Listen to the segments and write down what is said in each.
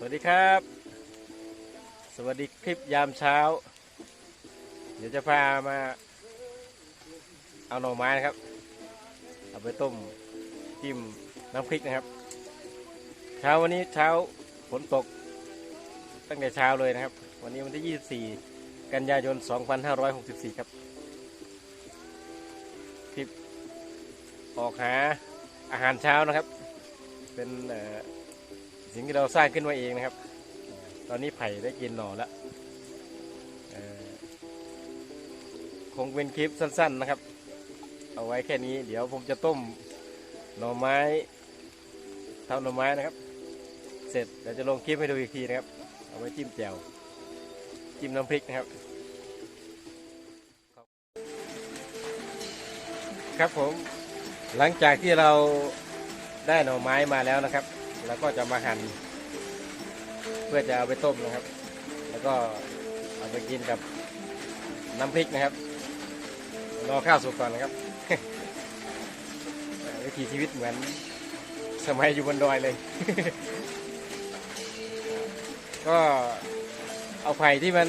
สวัสดีครับ สวัสดีคลิปยามเช้า เดี๋ยวจะพามา เอาหน่อไม้นะครับ เอาไปต้มจิ้มน้ำพริกนะครับ เช้าวันนี้เช้าฝนตก ตั้งแต่เช้าเลยนะครับ วันนี้วันที่ 24 กันยายน 2564 ครับ คลิปออกหาอาหารเช้านะครับ เป็น สิ่งที่เราสร้างขึ้นมาเองนะครับ ตอนนี้ไผ่ได้กินหน่อแล้วคงเป็นคลิปสั้น ๆนะครับ เอาไว้แค่นี้ เดี๋ยวผมจะต้มหน่อไม้ทำหน่อไม้นะครับ เสร็จเดี๋ยวจะลงคลิปให้ดูอีกทีนะครับ เอาไว้จิ้มแจ่วจิ้มน้ำพริกนะครับ ครับผมหลังจากที่เราได้หน่อไม้มาแล้วนะครับ แล้วก็จะมาหั่นเพื่อจะเอาไปต้มนะครับ แล้วก็เอาไปกินกับน้ำพริกนะครับรอข้าวสุกก่อนนะครับวิถีชีวิตเหมือนสมัยอยู่บนดอยเลย ก็เอาไผ่ที่มัน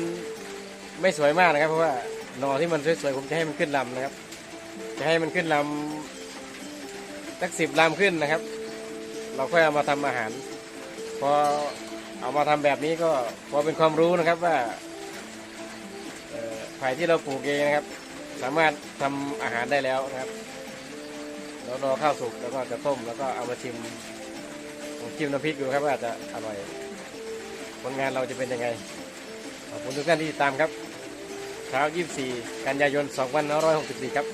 ไม่สวยมากนะครับ เพราะว่าหนอที่มันสวยๆผมจะให้มันขึ้นลำนะครับ จะให้มันขึ้นลำสักสิบลำขึ้นนะครับ เราค่อยเอามาทำอาหาร พอเอามาทำแบบนี้ก็พอเป็นความรู้นะครับว่าไผ่ที่เราปลูกเองนะครับ สามารถทำอาหารได้แล้วนะครับแล้วรอข้าวสุกแล้วก็จะต้มแล้วก็เอามาชิมผมชิมน้ำพริกดูครับว่าจะอร่อยผลงานเราจะเป็นยังไงขอบคุณทุกท่านที่ติดตามครับเช้า 24 กันยายน 2564 ครับ